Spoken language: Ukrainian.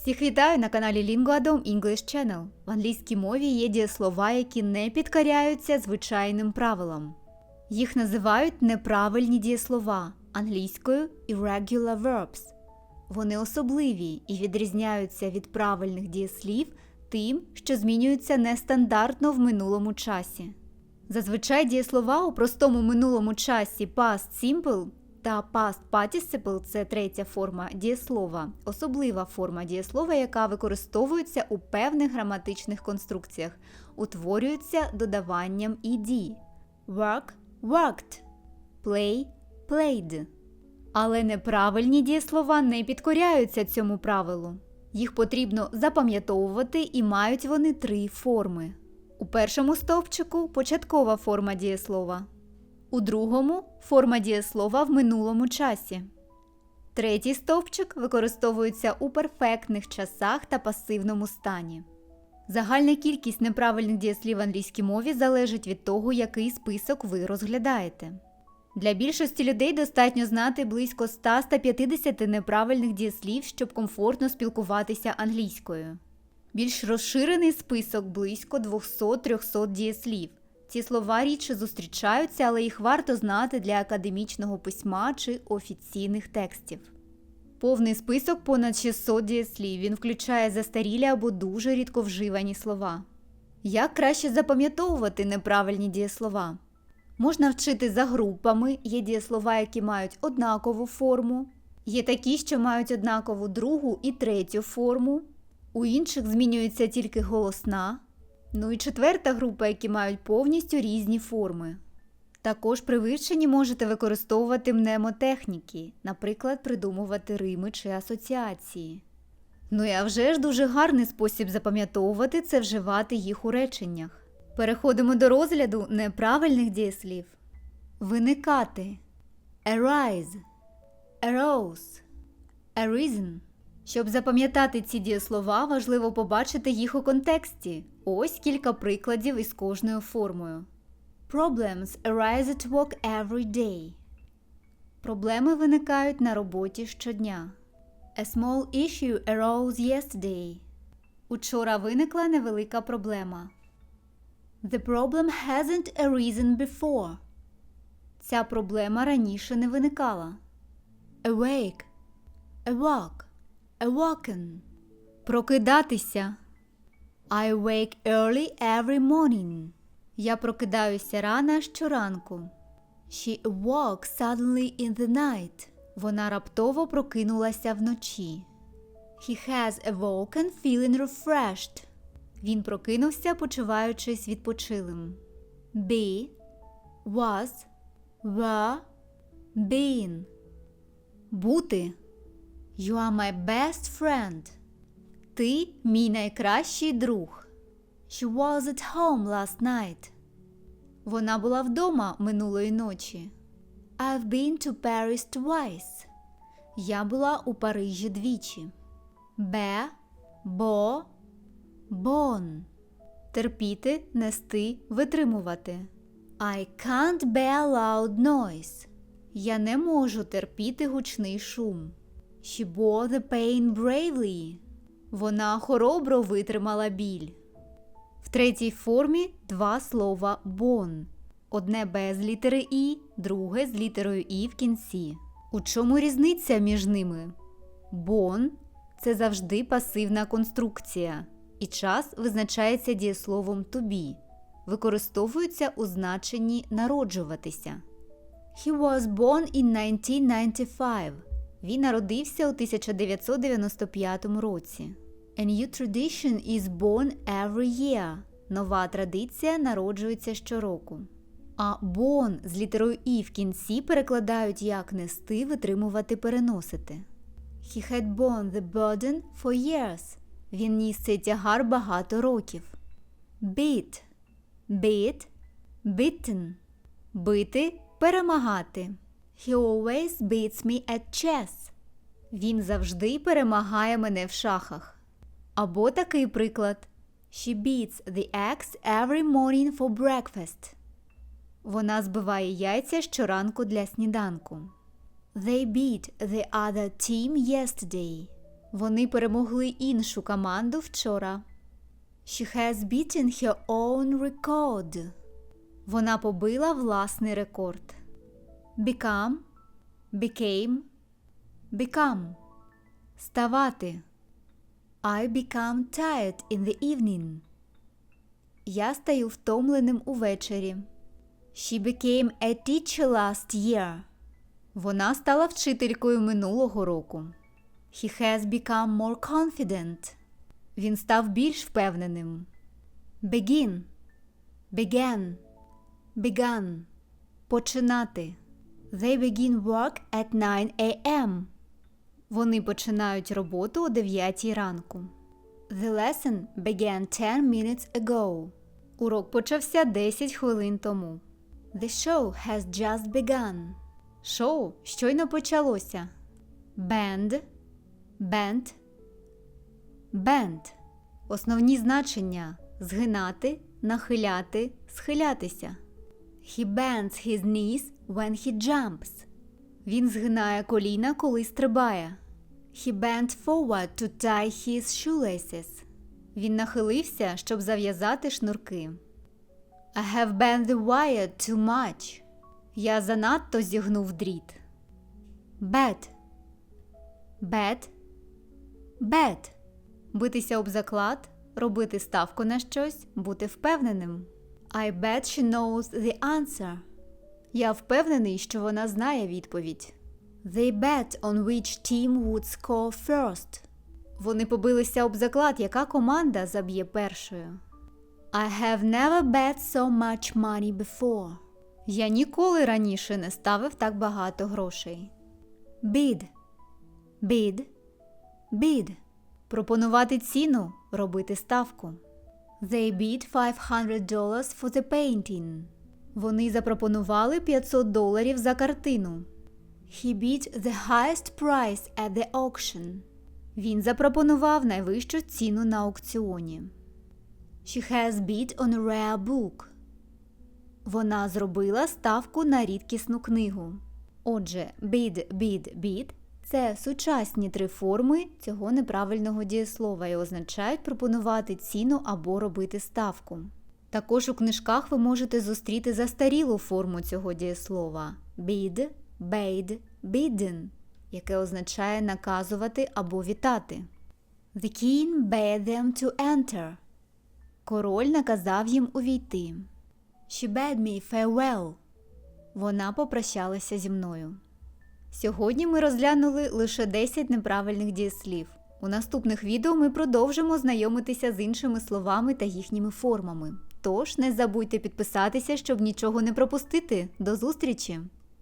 Всіх вітаю на каналі Linguadom English Channel. В англійській мові є дієслова, які не підкоряються звичайним правилам. Їх називають неправильні дієслова англійською irregular verbs. Вони особливі і відрізняються від правильних дієслів тим, що змінюються нестандартно в минулому часі. Зазвичай дієслова у простому минулому часі past simple та past participle – це третя форма дієслова, особлива форма дієслова, яка використовується у певних граматичних конструкціях, утворюється додаванням «ed». Work – worked, play – played. Але неправильні дієслова не підкоряються цьому правилу. Їх потрібно запам'ятовувати і мають вони три форми. У першому стовпчику початкова форма дієслова. У другому форма дієслова в минулому часі. Третій стовпчик використовується у перфектних часах та пасивному стані. Загальна кількість неправильних дієслів в англійській мові залежить від того, який список ви розглядаєте. Для більшості людей достатньо знати близько 100-150 неправильних дієслів, щоб комфортно спілкуватися англійською. Більш розширений список близько 200-300 дієслів. Ці слова рідше зустрічаються, але їх варто знати для академічного письма чи офіційних текстів. Повний список понад 600 дієслів. Він включає застарілі або дуже рідко вживані слова. Як краще запам'ятовувати неправильні дієслова? Можна вчити за групами, є дієслова, які мають однакову форму, є такі, що мають однакову другу і третю форму, у інших змінюється тільки голосна. Ну і четверта група, які мають повністю різні форми. Також при вивченні можете використовувати мнемотехніки, наприклад, придумувати рими чи асоціації. Ну і а вже ж дуже гарний спосіб запам'ятовувати це вживати їх у реченнях. Переходимо до розгляду неправильних дієслів. Виникати arise, arose, arisen. Щоб запам'ятати ці дієслова, важливо побачити їх у контексті. Ось кілька прикладів із кожною формою. Problems arise at work every day. Проблеми виникають на роботі щодня. A small issue arose yesterday. Учора виникла невелика проблема. The problem hasn't arisen before. Ця проблема раніше не виникала. Awake, awoke, awoken. Прокидатися. I wake early every morning. Я прокидаюся рано щоранку. She awoke suddenly in the night. Вона раптово прокинулася вночі. He has awoken feeling refreshed. Він прокинувся, почуваючись відпочилим. Be, was, were, been. Бути. You are my best friend. Ти мій найкращий друг. She was at home last night. Вона була вдома минулої ночі. I've been to Paris twice. Я була у Парижі двічі. Бе, бо, бон. Терпіти, нести, витримувати. I can't bear loud noise. Я не можу терпіти гучний шум. She bore the pain bravely. Вона хоробро витримала біль. В третій формі два слова бон. Одне без літери І, друге з літерою І в кінці. У чому різниця між ними? Бон це завжди пасивна конструкція, і час визначається дієсловом to be. Використовується у значенні народжуватися. He was born in 1995. Він народився у 1995 році. A new tradition is born every year. Нова традиція народжується щороку. А born з літерою І в кінці перекладають як нести, витримувати, переносити. He had borne the burden for years. Він ніс цей тягар багато років. Beat beat, beaten. Бити, перемагати. He always beats me at chess. Він завжди перемагає мене в шахах. Або такий приклад. She beats the eggs every morning for breakfast. Вона збиває яйця щоранку для сніданку. They beat the other team yesterday. Вони перемогли іншу команду вчора. She has beaten her own record. Вона побила власний рекорд. Become, became, become. Ставати. I become tired in the evening. Я стаю втомленим увечері. She became a teacher last year. Вона стала вчителькою минулого року. He has become more confident. Він став більш впевненим. Begin. Began. Began. Починати. They begin work at 9 a.m. Вони починають роботу о 9 ранку. The lesson began 10 minutes ago. Урок почався 10 хвилин тому. The show has just begun. Шоу щойно почалося. Band, bend, bend. Основні значення згинати, нахиляти, схилятися. He bends his knees when he jumps. Він згинає коліна, коли стрибає. He bent forward to tie his shoelaces. Він нахилився, щоб зав'язати шнурки. I have bent the wire too much. Я занадто зігнув дріт. Bet. Bet. Bet. Битися об заклад, робити ставку на щось, бути впевненим. I bet she knows the answer. Я впевнений, що вона знає відповідь. They bet on which team would score first. Вони побилися об заклад, яка команда заб'є першою. I have never bet so much money before. Я ніколи раніше не ставив так багато грошей. Bid. Bid. Bid. Пропонувати ціну, робити ставку. They bid $500 for the painting. Вони запропонували 500 доларів за картину. He bid the highest price at the auction. Він запропонував найвищу ціну на аукціоні. She has bid on a rare book. Вона зробила ставку на рідкісну книгу. Отже, bid, bid, bid – це сучасні три форми цього неправильного дієслова і означають пропонувати ціну або робити ставку. Також у книжках ви можете зустріти застарілу форму цього дієслова bid, bade, bidden, яке означає наказувати або вітати. The king bade them to enter. Король наказав їм увійти. She bade me farewell. Вона попрощалася зі мною. Сьогодні ми розглянули лише 10 неправильних дієслів. У наступних відео ми продовжимо знайомитися з іншими словами та їхніми формами. Тож не забудьте підписатися, щоб нічого не пропустити. До зустрічі!